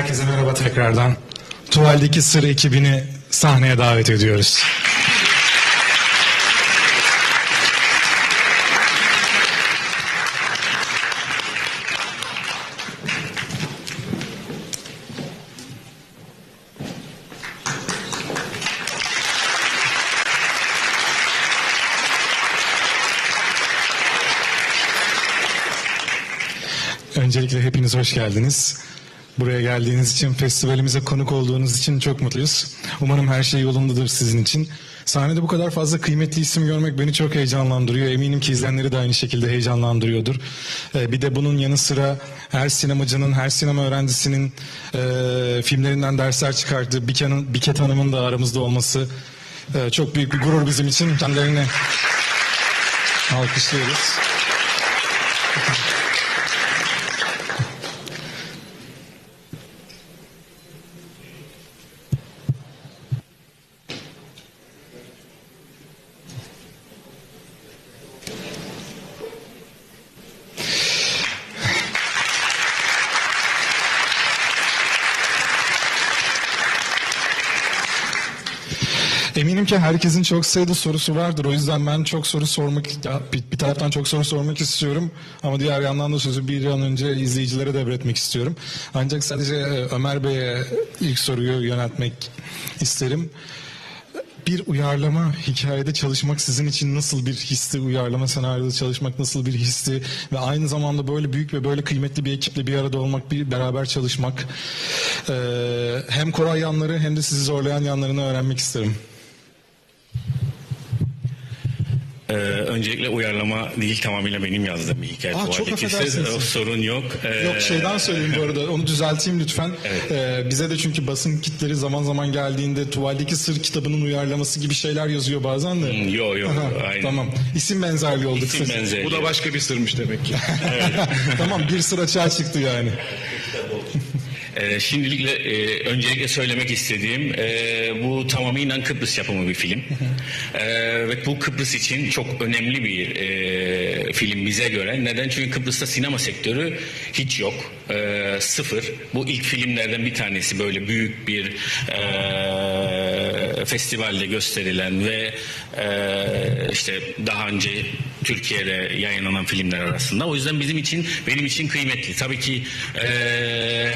Herkese merhaba tekrardan. Tuvaldeki Sır ekibini sahneye davet ediyoruz. Öncelikle hepiniz hoş geldiniz. Buraya geldiğiniz için, festivalimize konuk olduğunuz için çok mutluyuz. Umarım her şey yolundadır sizin için. Sahnede bu kadar fazla kıymetli isim görmek beni çok heyecanlandırıyor. Eminim ki izleyenleri de aynı şekilde heyecanlandırıyordur. Ee, bir de bunun yanı sıra her sinemacının, her sinema öğrencisinin e, filmlerinden dersler çıkardığı Biken, Biket Hanım'ın da aramızda olması e, çok büyük bir gurur bizim için. Kendilerini alkışlıyoruz. Eminim ki herkesin çok sayıda sorusu vardır. O yüzden ben çok soru sormak, bir, taraftan çok soru sormak istiyorum. Ama diğer yandan da sözü bir an önce izleyicilere devretmek istiyorum. Ancak sadece e, Ömer Bey'e ilk soruyu yöneltmek isterim. Bir uyarlama hikayede çalışmak sizin için nasıl bir histi, uyarlama senaryoda çalışmak nasıl bir histi ve aynı zamanda böyle büyük ve böyle kıymetli bir ekiple bir arada olmak, bir beraber çalışmak Ee, hem Koray yanları hem de sizi zorlayan yanlarını öğrenmek isterim. Ee, öncelikle uyarlama değil tamamıyla benim yazdığım bir hikaye. Aa, çok affedersiniz. O sorun yok. Ee, Yok şeyden söyleyeyim bu arada onu düzelteyim lütfen. Ee, bize de çünkü basın kitleri zaman zaman geldiğinde Tuvaldeki Sır kitabının uyarlaması gibi şeyler yazıyor bazen de. Hmm, Yo yo Aha, aynen. Tamam. İsim benzerliği oldu İsim benzeri. Bu da başka bir sırmış demek ki. tamam bir sır açığa çıktı yani. Ee, şimdilikle e, öncelikle söylemek istediğim e, bu tamamıyla Kıbrıs yapımı bir film. Ee, ve bu Kıbrıs için çok önemli bir e, film bize göre. Neden? Çünkü Kıbrıs'ta sinema sektörü hiç yok. Ee, sıfır. Bu ilk filmlerden bir tanesi böyle büyük bir e, festivalde gösterilen ve e, işte daha önce Türkiye'de yayınlanan filmler arasında. O yüzden bizim için benim için kıymetli. Tabii ki e,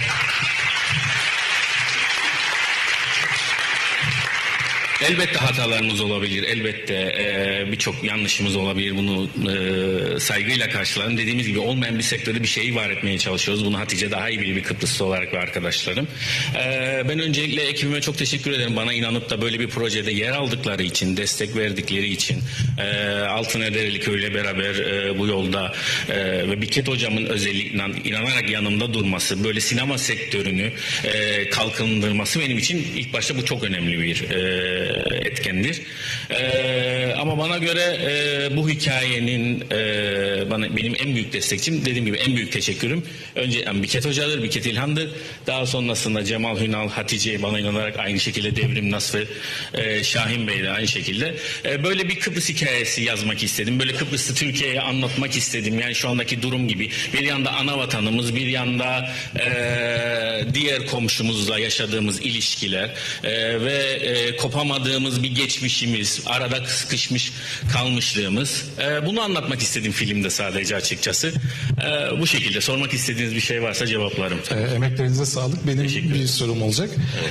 Elbette hatalarımız olabilir, elbette e, birçok yanlışımız olabilir. Bunu e, saygıyla karşılarım. Dediğimiz gibi olmayan bir sektörde bir şeyi var etmeye çalışıyoruz. Bunu Hatice daha iyi bilir bir Kıbrıslı olarak ve arkadaşlarım. E, ben öncelikle ekibime çok teşekkür ederim. Bana inanıp da böyle bir projede yer aldıkları için, destek verdikleri için. E, Altın Edereli Köyü'yle beraber e, bu yolda e, ve Biket Hocam'ın özellikle inanarak yanımda durması, böyle sinema sektörünü e, kalkındırması benim için ilk başta bu çok önemli bir e, etkendir. E, ama bana göre e, bu hikayenin e, bana benim en büyük destekçim dediğim gibi en büyük teşekkürüm önce yani Biket Hoca'dır, Biket İlhan'dır. Daha sonrasında Cemal Hünal, Hatice bana inanarak aynı şekilde Devrim Nasrı, e, Şahin Bey de aynı şekilde. E, böyle bir Kıbrıs hikayesi yazmak istedim. Böyle Kıbrıs'ı Türkiye'ye anlatmak istedim. Yani şu andaki durum gibi. Bir yanda ana vatanımız, bir yanda e, diğer komşumuzla yaşadığımız ilişkiler e, ve e, kopamadığımız bir geçmişimiz, arada sıkışmış kalmışlığımız. E, bunu anlatmak istedim filmde sadece açıkçası. E, bu şekilde sormak istediğiniz bir şey varsa cevaplarım. Ee, emeklerinize sağlık. Benim bir sorum olacak.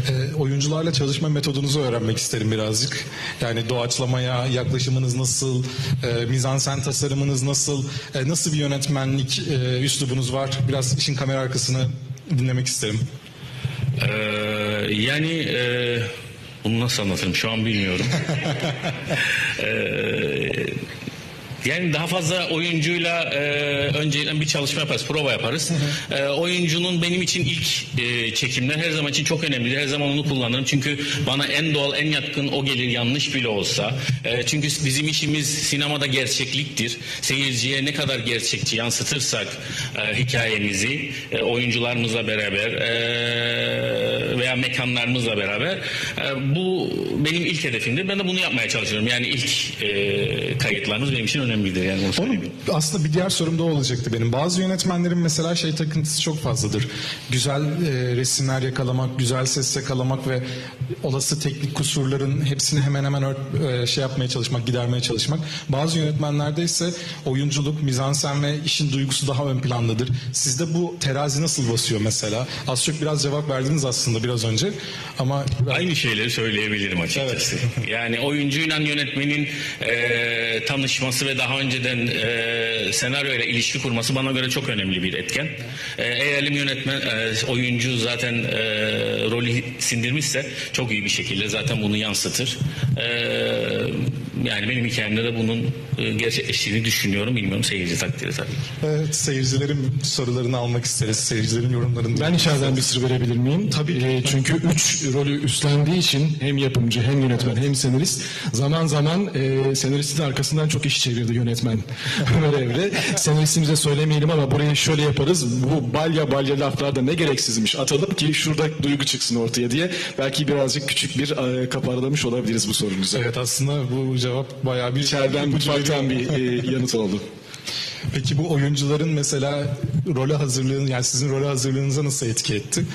Ee, oyuncularla çalışma metodunuzu öğrenmek isterim birazcık. Yani doğaçlamaya yaklaşımınız nasıl, e, mizansen tasarımınız nasıl, e, nasıl bir yönetmenlik e, üslubunuz var? Biraz işin kamera arkasını dinlemek isterim. Ee, yani e, bunu nasıl anlatırım şu an bilmiyorum. Ee, yani daha fazla oyuncuyla e, öncelikle bir çalışma yaparız, prova yaparız. E, oyuncunun benim için ilk e, çekimler her zaman için çok önemlidir. Her zaman onu kullanırım. Çünkü bana en doğal, en yatkın o gelir yanlış bile olsa. E, çünkü bizim işimiz sinemada gerçekliktir. Seyirciye ne kadar gerçekçi yansıtırsak e, hikayemizi e, oyuncularımızla beraber e, veya mekanlarımızla beraber e, bu benim ilk hedefimdir. Ben de bunu yapmaya çalışıyorum. Yani ilk e, kayıtlarımız benim için önemli. Önemlidir yani. Onu aslında bir diğer sorum da olacaktı benim. Bazı yönetmenlerin mesela şey takıntısı çok fazladır. Güzel e, resimler yakalamak, güzel ses yakalamak ve olası teknik kusurların hepsini hemen hemen ört- e, şey yapmaya çalışmak, gidermeye çalışmak. Bazı yönetmenlerde ise oyunculuk, mizansen ve işin duygusu daha ön plandadır. Sizde bu terazi nasıl basıyor mesela? Az çok biraz cevap verdiniz aslında biraz önce ama Aynı şeyleri söyleyebilirim açıkçası. Yani oyuncuyla yönetmenin e, tanışması ve daha önceden e, senaryoyla ilişki kurması bana göre çok önemli bir etken. E, eğer yönetmen, e, oyuncu zaten e, rolü sindirmişse çok iyi bir şekilde zaten bunu yansıtır. E, yani benim hikayemde de bunun e, gerçekleştiğini düşünüyorum. Bilmiyorum seyirci takdiri tabii ki. evet, seyircilerin sorularını almak isteriz. Seyircilerin yorumlarını. Ben içeriden bir sır verebilir miyim? Tabii. çünkü üç rolü üstlendiği için hem yapımcı hem yönetmen hem senarist zaman zaman e, senaristin arkasından çok iş çevirdi yönetmen Ömer Evre. Senaristimize söylemeyelim ama burayı şöyle yaparız. Bu balya balya laflarda ne gereksizmiş atalım ki şurada duygu çıksın ortaya diye. Belki birazcık küçük bir e, kaparlamış olabiliriz bu sorunuza. Evet aslında bu cevap bayağı bir İçeriden mutfaktan bir e, yanıt oldu. Peki bu oyuncuların mesela role hazırlığın yani sizin role hazırlığınıza nasıl etki etti?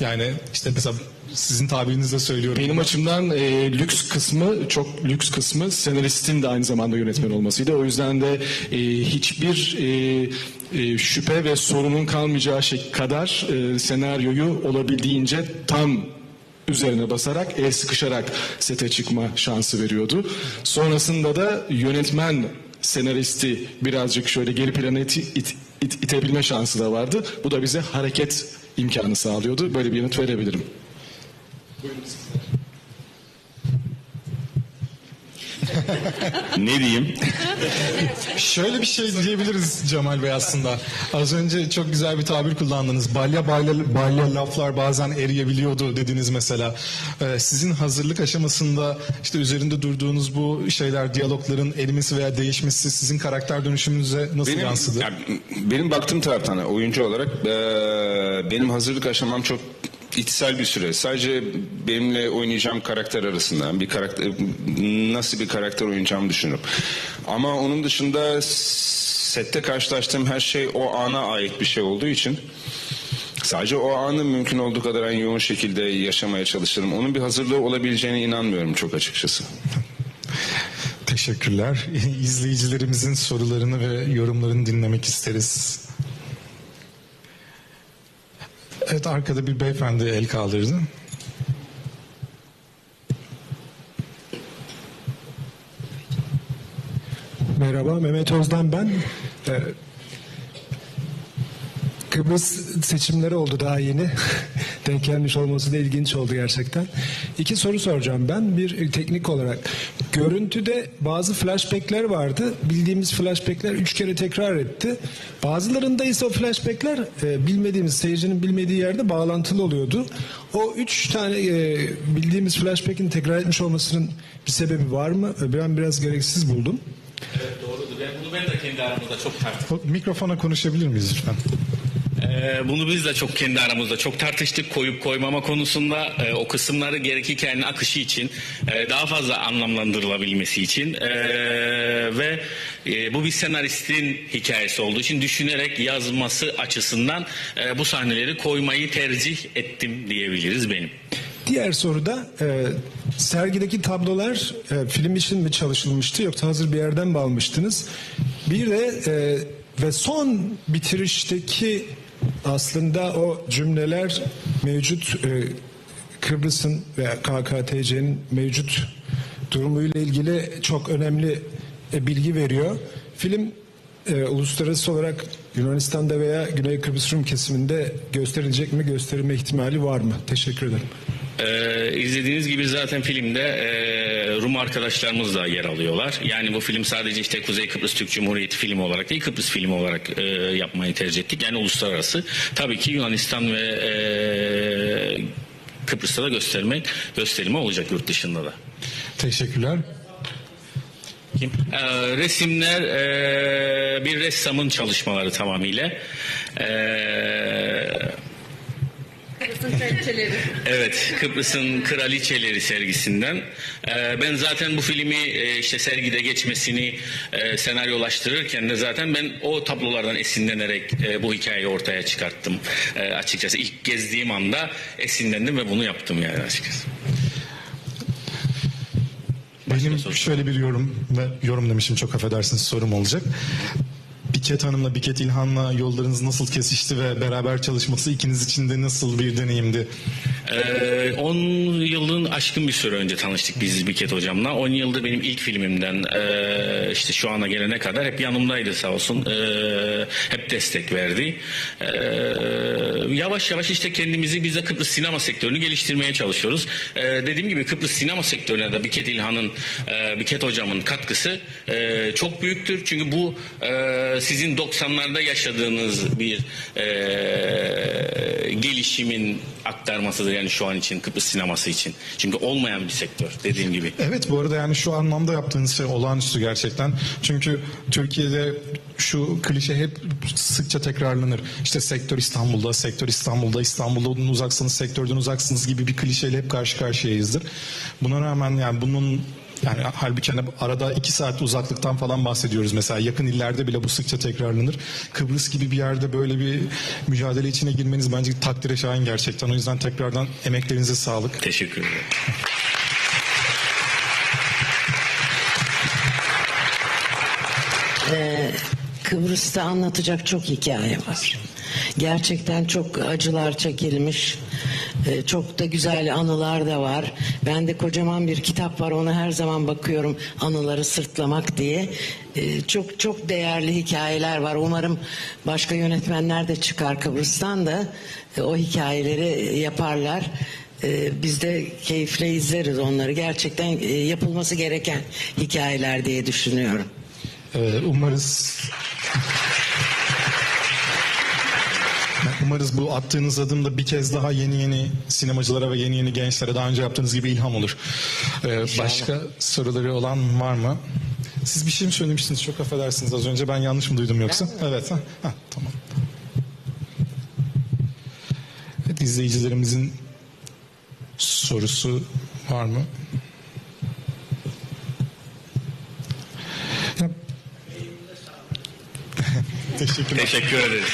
Yani işte mesela sizin tabirinizle söylüyorum. Benim açımdan e, lüks kısmı çok lüks kısmı senaristin de aynı zamanda yönetmen olmasıydı. O yüzden de e, hiçbir e, e, şüphe ve sorunun kalmayacağı şey kadar e, senaryoyu olabildiğince tam üzerine basarak el sıkışarak sete çıkma şansı veriyordu. Sonrasında da yönetmen senaristi birazcık şöyle geri plana iti- it- it- itebilme şansı da vardı. Bu da bize hareket imkanı sağlıyordu. Böyle bir yanıt verebilirim. Ne diyeyim? Şöyle bir şey diyebiliriz Cemal Bey aslında. Az önce çok güzel bir tabir kullandınız. Balya balya, balya laflar bazen eriyebiliyordu dediniz mesela. Ee, sizin hazırlık aşamasında işte üzerinde durduğunuz bu şeyler, diyalogların erimesi veya değişmesi sizin karakter dönüşümünüze nasıl Benim, yansıdı? ya, benim baktığım taraftan oyuncu olarak eee, benim hazırlık aşamam çok içsel bir süre. Sadece benimle oynayacağım karakter arasında bir karakter nasıl bir karakter oynayacağımı düşünürüm. Ama onun dışında sette karşılaştığım her şey o ana ait bir şey olduğu için sadece o anı mümkün olduğu kadar en yoğun şekilde yaşamaya çalışırım. Onun bir hazırlığı olabileceğine inanmıyorum çok açıkçası. Teşekkürler. İzleyicilerimizin sorularını ve yorumlarını dinlemek isteriz. Evet arkada bir beyefendi el kaldırdı. Merhaba, Mehmet Özden ben. Ee, Kıbrıs seçimleri oldu daha yeni. Denk gelmiş olması da ilginç oldu gerçekten. İki soru soracağım ben. Bir teknik olarak. Görüntüde bazı flashbackler vardı. Bildiğimiz flashbackler üç kere tekrar etti. Bazılarında ise o flashbackler e, bilmediğimiz, seyircinin bilmediği yerde bağlantılı oluyordu. O üç tane e, bildiğimiz flashback'in tekrar etmiş olmasının bir sebebi var mı? Ben biraz gereksiz buldum. Doğrudur. Yani bunu ben de kendi aramızda çok tartıştım. Mikrofona konuşabilir miyiz lütfen? Ee, bunu biz de çok kendi aramızda çok tartıştık koyup koymama konusunda Ee, o kısımları gerek hikayenin akışı için e, daha fazla anlamlandırılabilmesi için Ee, ve e, bu bir senaristin hikayesi olduğu için düşünerek yazması açısından e, bu sahneleri koymayı tercih ettim diyebiliriz benim. Diğer soruda e, sergideki tablolar e, film için mi çalışılmıştı yoksa hazır bir yerden mi almıştınız? Bir de e, ve son bitirişteki aslında o cümleler mevcut e, Kıbrıs'ın veya KKTC'nin mevcut durumuyla ilgili çok önemli e, bilgi veriyor. Film e, uluslararası olarak Yunanistan'da veya Güney Kıbrıs Rum kesiminde gösterilecek mi, gösterilme ihtimali var mı? Teşekkür ederim. Ee, izlediğiniz gibi zaten filmde e, Rum arkadaşlarımız da yer alıyorlar. Yani bu film sadece işte Kuzey Kıbrıs Türk Cumhuriyeti filmi olarak değil Kıbrıs filmi olarak e, yapmayı tercih ettik. Yani uluslararası. Tabii ki Yunanistan ve e, Kıbrıs'ta da göstermek gösterimi olacak yurt dışında da. Teşekkürler. Kim? Ee, resimler e, bir ressamın çalışmaları tamamıyla. Ee, Kıbrıs'ın Kraliçeleri. Evet, Kıbrıs'ın Kraliçeleri sergisinden. Ee, ben zaten bu filmi e, işte sergide geçmesini e, senaryolaştırırken de zaten ben o tablolardan esinlenerek e, bu hikayeyi ortaya çıkarttım. E, açıkçası ilk gezdiğim anda esinlendim ve bunu yaptım yani açıkçası. Benim şöyle bir yorum ve yorum demişim çok affedersiniz sorum olacak. Biket Hanım'la Biket İlhan'la yollarınız nasıl kesişti ve beraber çalışması ikiniz için de nasıl bir deneyimdi? Ee, 10 yılın aşkın bir süre önce tanıştık biz Biket hocamla. 10 yıldır benim ilk filmimden e, işte şu ana gelene kadar hep yanımdaydı sağ olsun. E, hep destek verdi. E, yavaş yavaş işte kendimizi biz de Kıbrıs sinema sektörünü geliştirmeye çalışıyoruz. E, dediğim gibi Kıbrıs sinema sektörüne de Biket İlhan'ın, e, Biket hocamın katkısı e, çok büyüktür. Çünkü bu e, sizin 90'larda yaşadığınız bir e, gelişimin aktarmasıdır yani şu an için Kıbrıs sineması için. Çünkü olmayan bir sektör dediğim gibi. Evet bu arada yani şu anlamda yaptığınız şey olağanüstü gerçekten. Çünkü Türkiye'de şu klişe hep sıkça tekrarlanır. İşte sektör İstanbul'da, sektör İstanbul'da, İstanbul'dan uzaksanız sektörden uzaksınız gibi bir klişeyle hep karşı karşıyayızdır. Buna rağmen yani bunun yani halbuki hani arada iki saat uzaklıktan falan bahsediyoruz mesela yakın illerde bile bu sıkça tekrarlanır. Kıbrıs gibi bir yerde böyle bir mücadele içine girmeniz bence takdire şayan gerçekten. O yüzden tekrardan emeklerinize sağlık. Teşekkür ederim. Kıbrıs'ta anlatacak çok hikaye var. Gerçekten çok acılar çekilmiş. e, Çok da güzel anılar da var. Bende kocaman bir kitap var. Ona her zaman bakıyorum anıları sırtlamak diye. E, Çok çok değerli hikayeler var. Umarım başka yönetmenler de çıkar Kıbrıs'tan da e, o hikayeleri yaparlar. E, Biz de keyifle izleriz onları. Gerçekten e, yapılması gereken hikayeler diye düşünüyorum. Ee, umarız Umarız bu attığınız adım da bir kez daha yeni yeni sinemacılara ve yeni yeni gençlere daha önce yaptığınız gibi ilham olur. Ee, başka soruları olan var mı? Siz bir şey mi söylemiştiniz? Çok affedersiniz az önce. Ben yanlış mı duydum yoksa? Evet. Ha, ha, tamam. Evet, izleyicilerimizin sorusu var mı? Teşekkürler. Teşekkür ederiz.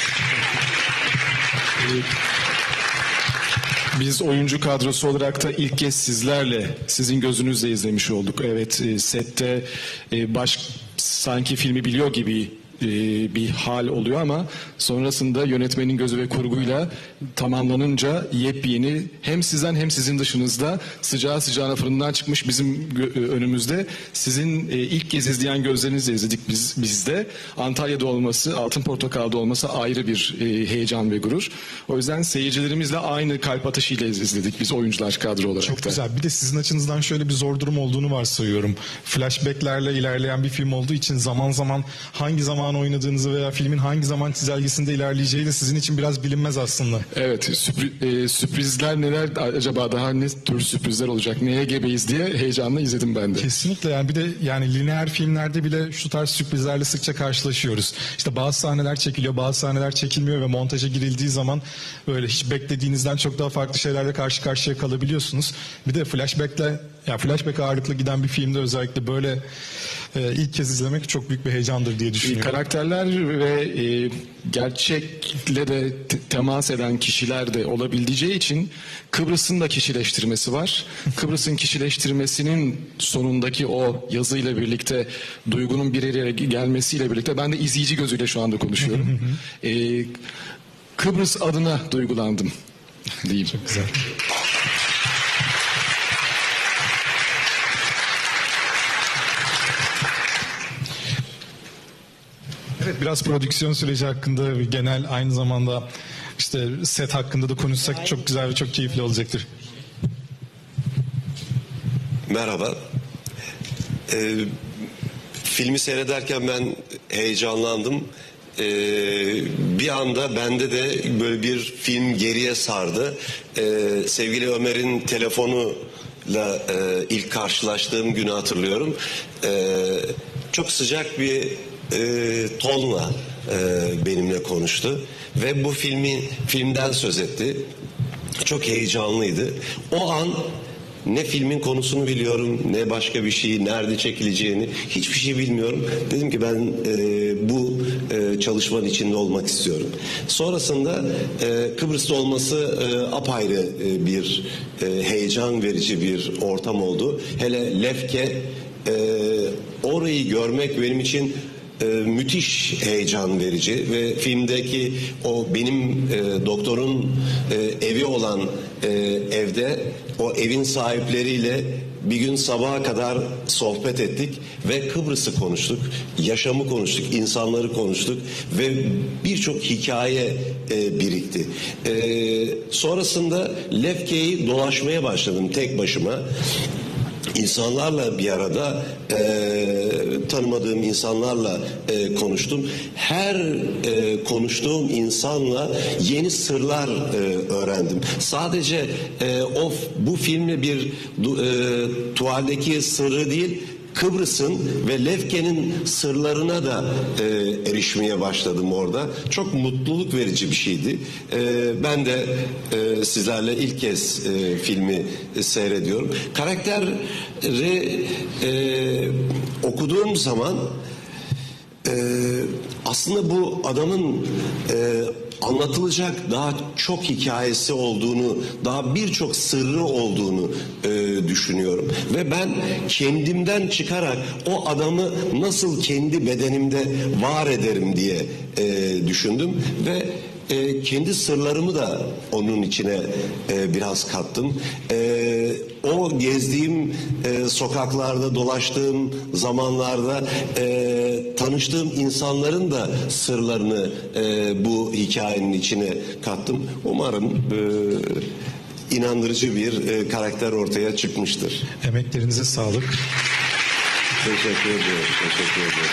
Biz oyuncu kadrosu olarak da ilk kez sizlerle, sizin gözünüzle izlemiş olduk. Evet, e, sette e, baş sanki filmi biliyor gibi e, bir hal oluyor ama sonrasında yönetmenin gözü ve kurguyla tamamlanınca yepyeni hem sizden hem sizin dışınızda sıcağı sıcağına fırından çıkmış bizim e, önümüzde sizin e, ilk kez izleyen gözlerinizle izledik biz bizde. Antalya'da olması, Altın Portakal'da olması ayrı bir e, heyecan ve gurur. O yüzden seyircilerimizle aynı kalp atışıyla iz- izledik biz oyuncular kadro olarak Çok da. güzel. Bir de sizin açınızdan şöyle bir zor durum olduğunu varsayıyorum. Flashbacklerle ilerleyen bir film olduğu için zaman zaman hangi zaman oynadığınızı veya filmin hangi zaman çizelgesinde ilerleyeceği de sizin için biraz bilinmez aslında. Evet, sürpri- e, sürprizler neler acaba daha ne tür sürprizler olacak, neye gebeyiz diye heyecanla izledim ben de. Kesinlikle yani bir de yani lineer filmlerde bile şu tarz sürprizlerle sıkça karşılaşıyoruz. İşte bazı sahneler çekiliyor, bazı sahneler çekilmiyor ve montaja girildiği zaman böyle hiç beklediğinizden çok daha farklı şeylerle karşı karşıya kalabiliyorsunuz. Bir de flashback'le yani flashback ağırlıklı giden bir filmde özellikle böyle e, ilk kez izlemek çok büyük bir heyecandır diye düşünüyorum. Karakterler ve e, gerçekle de te- temas eden kişiler de olabileceği için Kıbrıs'ın da kişileştirmesi var. Kıbrıs'ın kişileştirmesinin sonundaki o yazıyla birlikte duygunun bir araya gelmesiyle birlikte ben de izleyici gözüyle şu anda konuşuyorum. E, Kıbrıs adına duygulandım diyeyim. Güzel. Evet biraz prodüksiyon süreci hakkında ve genel aynı zamanda işte set hakkında da konuşsak çok güzel ve çok keyifli olacaktır. Merhaba. Ee, filmi seyrederken ben heyecanlandım. Ee, bir anda bende de böyle bir film geriye sardı. Ee, sevgili Ömer'in telefonuyla e, ilk karşılaştığım günü hatırlıyorum. Ee, çok sıcak bir e, tonla e, benimle konuştu ve bu filmi filmden söz etti. çok heyecanlıydı. O an ne filmin konusunu biliyorum, ne başka bir şeyi, nerede çekileceğini hiçbir şey bilmiyorum. Dedim ki ben e, bu e, çalışmanın içinde olmak istiyorum. Sonrasında e, Kıbrıs'ta olması e, apayrı e, bir e, heyecan verici bir ortam oldu. Hele Lefke e, orayı görmek benim için e, müthiş heyecan verici ve filmdeki o benim e, doktorun e, evi olan e, evde o evin sahipleriyle bir gün sabaha kadar sohbet ettik ve Kıbrıs'ı konuştuk, yaşamı konuştuk, insanları konuştuk ve birçok hikaye e, birikti. E, sonrasında Lefke'yi dolaşmaya başladım tek başıma insanlarla bir arada e, tanımadığım insanlarla e, konuştum. Her e, konuştuğum insanla yeni sırlar e, öğrendim. Sadece e, o bu filmle bir e, tuvaldeki sırrı değil Kıbrıs'ın ve Lefke'nin sırlarına da e, erişmeye başladım orada. Çok mutluluk verici bir şeydi. E, ben de e, sizlerle ilk kez e, filmi e, seyrediyorum. Karakteri e, okuduğum zaman ee, aslında bu adamın e, anlatılacak daha çok hikayesi olduğunu, daha birçok sırrı olduğunu e, düşünüyorum. Ve ben kendimden çıkarak o adamı nasıl kendi bedenimde var ederim diye e, düşündüm ve e, kendi sırlarımı da onun içine e, biraz kattım. E, o gezdiğim e, sokaklarda, dolaştığım zamanlarda e, tanıştığım insanların da sırlarını e, bu hikayenin içine kattım. Umarım e, inandırıcı bir e, karakter ortaya çıkmıştır. Emeklerinize sağlık. Teşekkür ediyorum. Teşekkür ediyorum.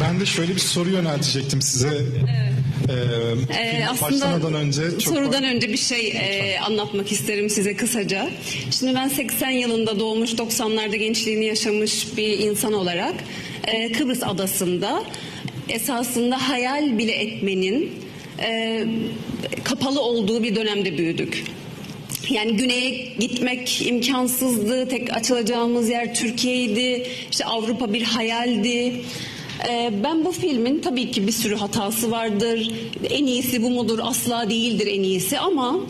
Ben de şöyle bir soru yöneltecektim size. Ee, Ee, film aslında başlamadan önce çok sorudan önce bir şey e, anlatmak isterim size kısaca. Şimdi ben 80 yılında doğmuş, 90'larda gençliğini yaşamış bir insan olarak e, Kıbrıs adasında esasında hayal bile etmenin e, kapalı olduğu bir dönemde büyüdük. Yani güneye gitmek imkansızdı. Tek açılacağımız yer Türkiye'ydi. İşte Avrupa bir hayaldi. Ee, ben bu filmin tabii ki bir sürü hatası vardır. En iyisi bu mudur? Asla değildir en iyisi ama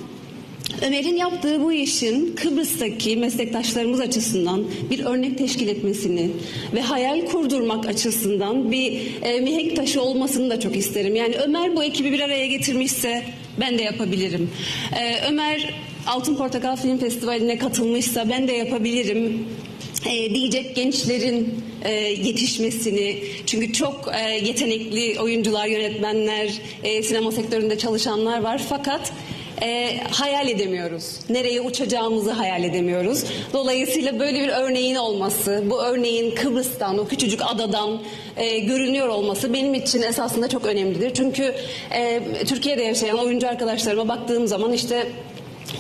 Ömer'in yaptığı bu işin Kıbrıs'taki meslektaşlarımız açısından bir örnek teşkil etmesini ve hayal kurdurmak açısından bir e, mihenk taşı olmasını da çok isterim. Yani Ömer bu ekibi bir araya getirmişse ben de yapabilirim. Ee, Ömer Altın Portakal Film Festivali'ne katılmışsa ben de yapabilirim e, diyecek gençlerin e, yetişmesini çünkü çok e, yetenekli oyuncular, yönetmenler, e, sinema sektöründe çalışanlar var fakat e, hayal edemiyoruz. Nereye uçacağımızı hayal edemiyoruz. Dolayısıyla böyle bir örneğin olması, bu örneğin Kıbrıs'tan, o küçücük adadan e, görünüyor olması benim için esasında çok önemlidir. Çünkü e, Türkiye'de yaşayan oyuncu arkadaşlarıma baktığım zaman işte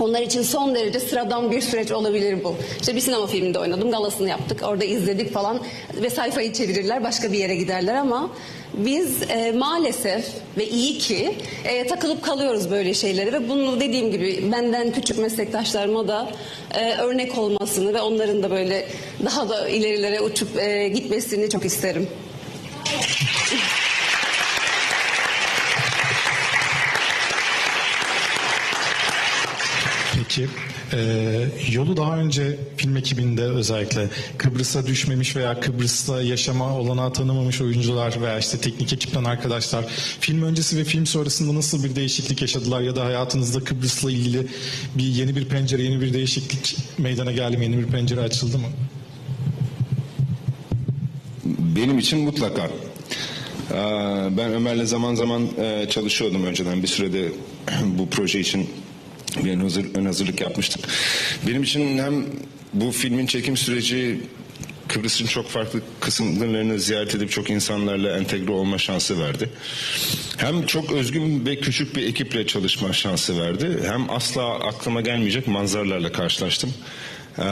onlar için son derece sıradan bir süreç olabilir bu. İşte bir sinema filminde oynadım, galasını yaptık, orada izledik falan ve sayfayı çevirirler, başka bir yere giderler ama biz e, maalesef ve iyi ki e, takılıp kalıyoruz böyle şeylere ve bunu dediğim gibi benden küçük meslektaşlarıma da e, örnek olmasını ve onların da böyle daha da ilerilere uçup e, gitmesini çok isterim. Peki e, yolu daha önce film ekibinde özellikle Kıbrıs'a düşmemiş veya Kıbrıs'ta yaşama olanağı tanımamış oyuncular veya işte teknik ekipten arkadaşlar film öncesi ve film sonrasında nasıl bir değişiklik yaşadılar ya da hayatınızda Kıbrıs'la ilgili bir yeni bir pencere, yeni bir değişiklik meydana geldi mi? Yeni bir pencere açıldı mı? Benim için mutlaka. Ee, Ben Ömer'le zaman zaman e, çalışıyordum önceden. Bir sürede bu proje için bir ön, hazır, ön hazırlık yapmıştık. Benim için hem bu filmin çekim süreci Kıbrıs'ın çok farklı kısımlarını ziyaret edip çok insanlarla entegre olma şansı verdi. Hem çok özgün ve küçük bir ekiple çalışma şansı verdi. Hem asla aklıma gelmeyecek manzaralarla karşılaştım. Ee,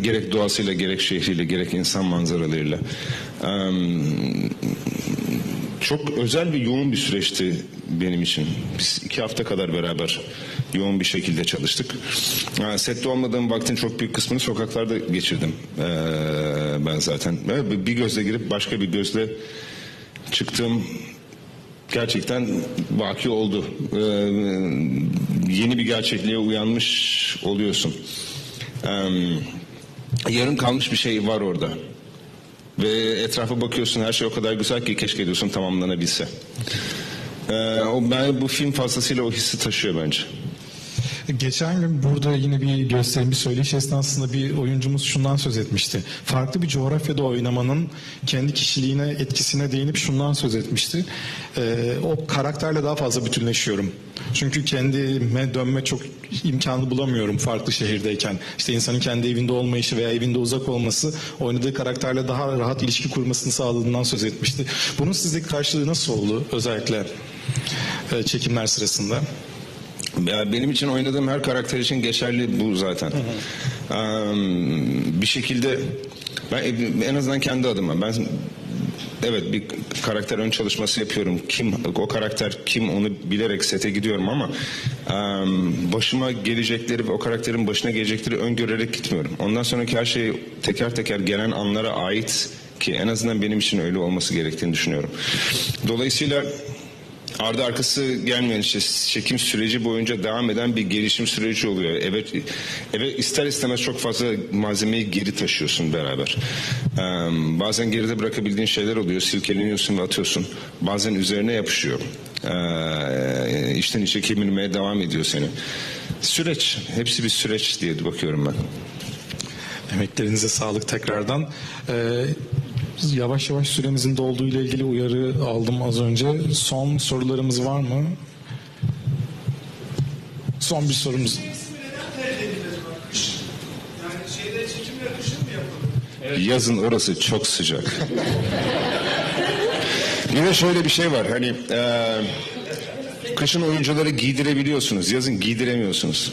gerek doğasıyla gerek şehriyle gerek insan manzaralarıyla. Ee, çok özel ve yoğun bir süreçti benim için. Biz iki hafta kadar beraber yoğun bir şekilde çalıştık. Ha, sette olmadığım vaktin çok büyük kısmını sokaklarda geçirdim ee, ben zaten. Bir gözle girip başka bir gözle çıktığım gerçekten vaki oldu. Ee, yeni bir gerçekliğe uyanmış oluyorsun. Ee, yarım kalmış bir şey var orada. Ve etrafa bakıyorsun her şey o kadar güzel ki keşke diyorsun tamamlanabilse. Ee, o ben bu film fazlasıyla o hissi taşıyor bence. Geçen gün burada yine bir gösterim, bir söyleyiş esnasında bir oyuncumuz şundan söz etmişti. Farklı bir coğrafyada oynamanın kendi kişiliğine, etkisine değinip şundan söz etmişti. Ee, o karakterle daha fazla bütünleşiyorum. Çünkü kendime dönme çok imkanı bulamıyorum farklı şehirdeyken. İşte insanın kendi evinde olmayışı veya evinde uzak olması oynadığı karakterle daha rahat ilişki kurmasını sağladığından söz etmişti. Bunun sizdeki karşılığı nasıl oldu özellikle e, çekimler sırasında? Benim için oynadığım her karakter için geçerli bu zaten. Bir şekilde ben en azından kendi adıma ben evet bir karakter ön çalışması yapıyorum. Kim o karakter kim onu bilerek sete gidiyorum ama başıma gelecekleri o karakterin başına gelecekleri öngörerek gitmiyorum. Ondan sonraki her şey teker teker gelen anlara ait ki en azından benim için öyle olması gerektiğini düşünüyorum. Dolayısıyla ardı arkası gelmeyen işte çekim süreci boyunca devam eden bir gelişim süreci oluyor. Evet, eve ister istemez çok fazla malzemeyi geri taşıyorsun beraber. Ee, bazen geride bırakabildiğin şeyler oluyor. Silkeleniyorsun ve atıyorsun. Bazen üzerine yapışıyor. Ee, içten içe kemirmeye devam ediyor seni. Süreç. Hepsi bir süreç diye bakıyorum ben. Emeklerinize sağlık tekrardan. Ee, yavaş yavaş süremizin dolduğu ile ilgili uyarı aldım az önce. Son sorularımız var mı? Son bir sorumuz. Yazın orası çok sıcak. bir de şöyle bir şey var. Hani eee kışın oyuncuları giydirebiliyorsunuz. Yazın giydiremiyorsunuz.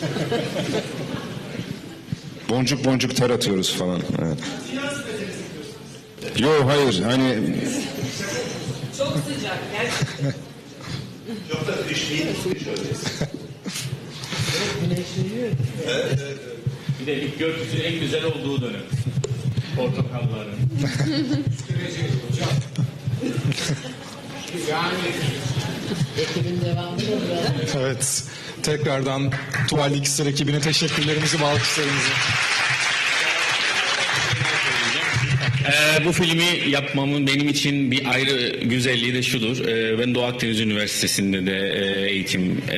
boncuk boncuk ter atıyoruz falan. Evet. Yo hayır hani Bir de ilk gökyüzü en güzel olduğu dönem. Portakalların. Ekibin devamı da Evet. Tekrardan Tuval İkisler ekibine teşekkürlerimizi ve alkışlarımızı. Ee, bu filmi yapmamın benim için bir ayrı güzelliği de şudur. Ee, ben Doğu Akdeniz Üniversitesi'nde de e, eğitim e,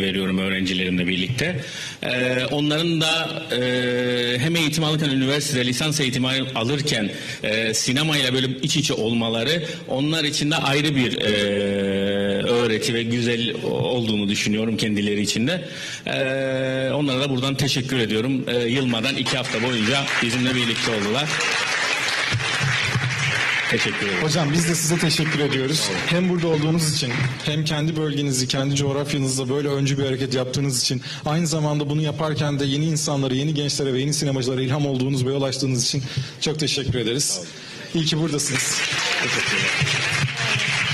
veriyorum öğrencilerimle birlikte. Ee, onların da e, hem eğitim alırken üniversitede lisans eğitimi alırken e, sinemayla böyle iç içe olmaları onlar için de ayrı bir e, öğreti ve güzel olduğunu düşünüyorum kendileri için de. Ee, onlara da buradan teşekkür ediyorum. Ee, yılmadan iki hafta boyunca bizimle birlikte oldular. Teşekkür ederim. Hocam biz de size teşekkür ediyoruz. Hem burada olduğunuz için hem kendi bölgenizi, kendi coğrafyanızda böyle öncü bir hareket yaptığınız için aynı zamanda bunu yaparken de yeni insanlara, yeni gençlere ve yeni sinemacılara ilham olduğunuz ve yol açtığınız için çok teşekkür ederiz. İyi ki buradasınız. Teşekkür ederim.